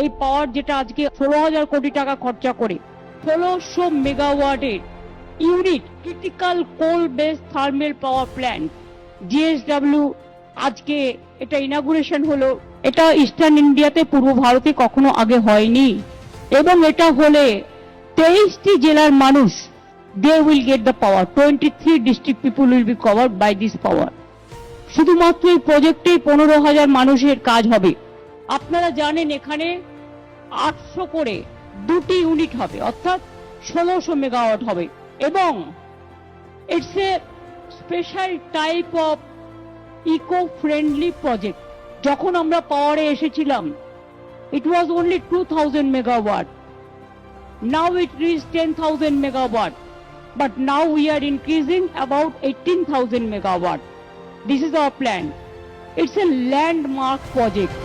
এই পাওয়ার যেটা আজকে ষোলো হাজার কোটি টাকা খরচা করে, ষোলোশো মেগাওয়াটের unit critical coal base thermal power plant, JSW, আজকে এটা ইনাগুরেশন হলো। এটা ইস্টার্ন ইন্ডিয়াতে পূর্ব ভারতে কখনো আগে হয়নি। এবং এটা হলে তেইশটি জেলার মানুষ they will get the power twenty three district people will be covered by this power শুধুমাত্র এই প্রজেক্টেই পনেরো হাজার মানুষের কাজ হবে। আপনারা জানেন এখানে আটশো করে দুটি ইউনিট হবে অর্থাৎ ষোলোশো মেগাওয়াট হবে। এবং it's a special type of eco friendly project যখন আমরা পাওয়ারে এসেছিলাম it was only two thousand megawatt now it reached 10,000 but but we are increasing about about 18,000 megawatt this is our plan it's a landmark project